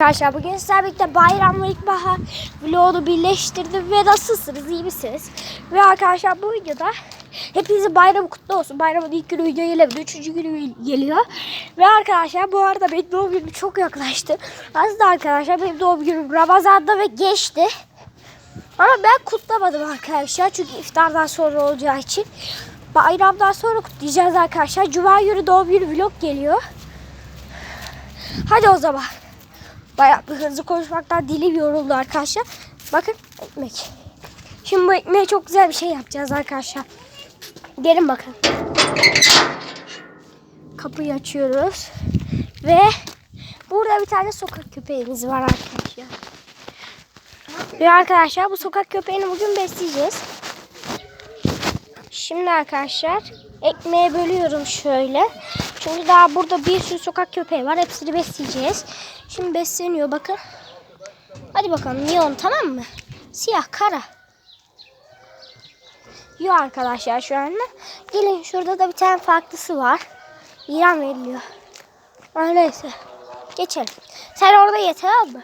Arkadaşlar bugün sizlerle birlikte bayram ve ilkbahar vlogunu birleştirdim ve nasılsınız iyi misiniz? Ve arkadaşlar bu videoda hepinizin bayramı kutlu olsun. Bayramın ilk günü video gelemedi. Üçüncü günü geliyor. Ve arkadaşlar bu arada benim doğum günüm çok yaklaştı. Aslında arkadaşlar benim doğum günüm Ramazan'da ve geçti. Ama ben kutlamadım arkadaşlar. Çünkü iftardan sonra olacağı için. Bayramdan sonra kutlayacağız arkadaşlar. Cuma günü doğum günü vlog geliyor. Hadi o zaman. Bayağı bir hızlı konuşmaktan dilim yoruldu arkadaşlar. Bakın ekmek. Şimdi bu ekmeğe çok güzel bir şey yapacağız arkadaşlar. Gelin bakın. Kapıyı açıyoruz. Ve burada bir tane sokak köpeğimiz var arkadaşlar. Ve arkadaşlar bu sokak köpeğini bugün besleyeceğiz. Şimdi arkadaşlar ekmeğe bölüyorum şöyle. Çünkü daha burada bir sürü sokak köpeği var. Hepsini besleyeceğiz. Şimdi besleniyor bakın. Hadi bakalım neon tamam mı? Siyah kara. Yiyor arkadaşlar şu anda. Gelin şurada da bir tane farklısı var. İran veriliyor. Öyleyse. Geçelim. Sen orada ye tamam mı?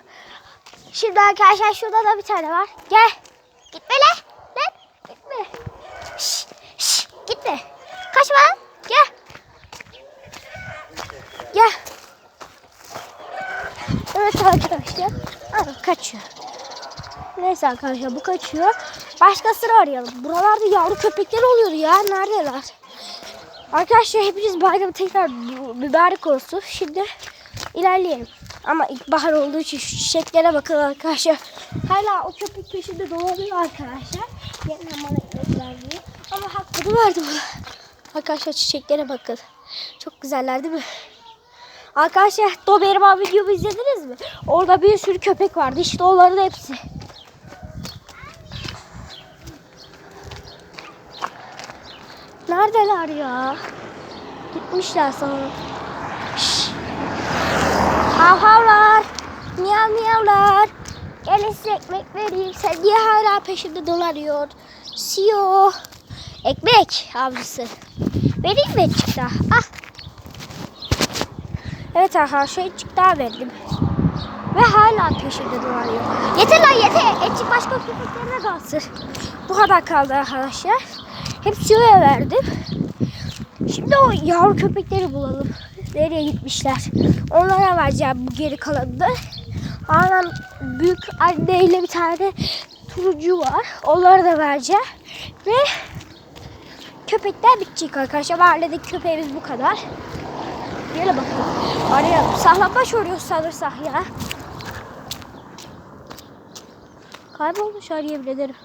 Şimdi arkadaşlar şurada da bir tane var. Gel. Gitme lan. Gitme. Şş, gitme. Kaçma lan. Gel. Gel. Evet arkadaşlar. Aa, kaçıyor. Neyse arkadaşlar bu kaçıyor. Başkasını arayalım. Buralarda yavru köpekler oluyor ya. Neredeler? Arkadaşlar hepiniz bayramı tekrar mübarek olsun. Şimdi ilerleyelim. Ama ilkbahar olduğu için şu çiçeklere bakın arkadaşlar. Hala o köpek peşinde dolanıyor arkadaşlar. Yeniden bana diye. Ama hakkını verdi bana. Arkadaşlar çiçeklere bakın. Çok güzeller değil mi? Arkadaşlar Doberman videomu izlediniz mi? Orada bir sürü köpek vardı. İşte onların hepsi. Neredeler ya? Gitmişler sanırım. Hav havlar. Miyav miyavlar. Gelin size ekmek vereyim. Sen niye hala peşimde dolanıyor? Siyo. Ekmek avcısı. Vereyim mi etçik daha? Ah. Evet arkadaşlar etçik daha verdim. Ve hala peşimde dolanıyor. Yeter lan yeter. Etçik başka köpeklerine kalsın. Bu kadar kaldı arkadaşlar. Hepsine verdim. Şimdi o yavru köpekleri bulalım. Nereye gitmişler? Onlara vereceğim bu geri kalanını. Anam büyük anneyle bir tane turuncu var. Onlara da vereceğim. Ve köpekler bitecek arkadaşlar. Mahalledeki köpeğimiz bu kadar. Gel bakalım. Arayalım. Saklambaç oynuyoruz sanırsak ya. Kaybolmuş arayabilirim.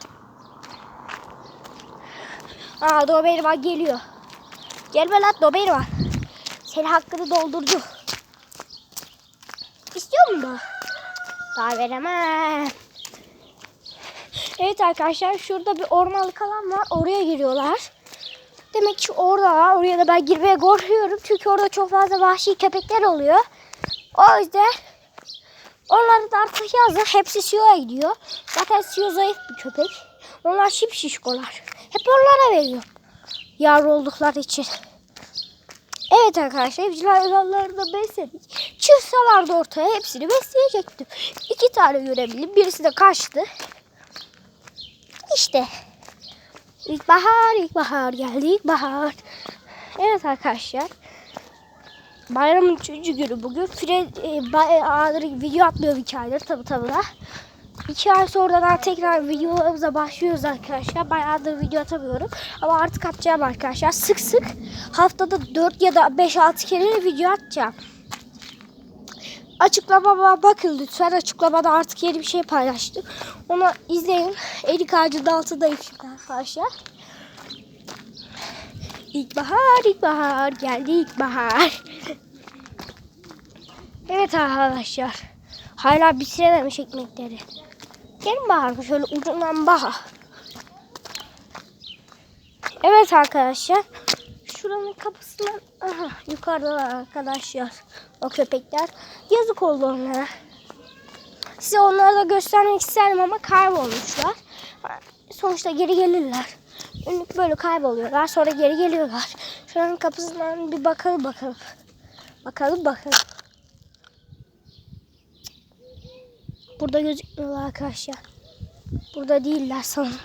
Aa Doberman geliyor. Gelme lan Doberman. Senin hakkını doldurdu. İstiyor musun daha? Daha veremem. Evet arkadaşlar şurada bir ormanlık alan var. Oraya giriyorlar. Demek ki orada oraya da ben girmeye korkuyorum. Çünkü orada çok fazla vahşi köpekler oluyor. O yüzden onları da artık yazın. Hepsi Siyo'ya gidiyor. Zaten Siyo zayıf bir köpek. Onlar şip şişkolar. Hep onlara veriyor. Yavru oldukları için. Evet arkadaşlar evcil hayvanları da besledik. Çıksalardı ortaya hepsini besleyecektim. İki tane görebildim. Birisi de kaçtı. İşte. İlkbahar, ilkbahar geldi, ilkbahar. Evet arkadaşlar. Bayramın üçüncü günü bugün. Fred e, bayağıdır video atmıyor iki aydır tabi tabi da. İki ay sonradan tekrar videolarımıza başlıyoruz arkadaşlar. Bayağıdır video atamıyorum. Ama artık atacağım arkadaşlar. Sık sık haftada 4 ya da 5-6 kere video atacağım. Açıklamama bakın lütfen. Açıklamada artık yeni bir şey paylaştım. Onu izleyin. Erik ağacının altındayım şimdi arkadaşlar. İlkbahar, ilkbahar. Geldi ilkbahar. Evet arkadaşlar. Hala bitirememiş ekmekleri. Gelin bakalım şöyle ucundan bak. Evet arkadaşlar. Şuranın kapısından aha, yukarıdalar arkadaşlar. O köpekler. Yazık oldu onlara. Size onları da göstermek isterim ama kaybolmuşlar. Sonuçta geri gelirler. Önlük böyle kayboluyorlar. Sonra geri geliyorlar. Şuranın kapısından bir bakalım bakalım. Bakalım bakalım. Burada gözükmüyorlar arkadaşlar. Burada değiller sanırım.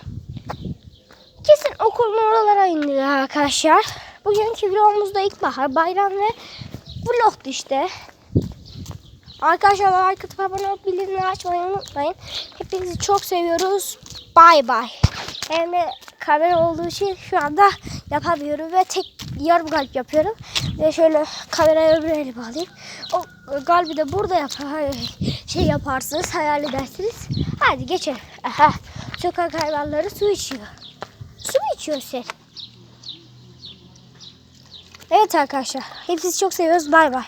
Kesin okulun oralara indiler arkadaşlar. Bugünkü vlogumuzda ilkbahar, bayram ve vlogtu işte. Arkadaşlar like atıp abone olup bildirimleri açmayı unutmayın. Hepinizi çok seviyoruz. Bay bay. Hem de kamera olduğu için şu anda yapamıyorum ve tek yarım kalp yapıyorum. Ve şöyle kamerayı öbür elime alayım. O kalbi de burada yapar, şey yaparsınız, hayal edersiniz. Hadi geçelim. Aha, sokak hayvanları su içiyor. Su mu içiyorsun? Evet arkadaşlar. Hepinizi çok seviyoruz. Bay bay.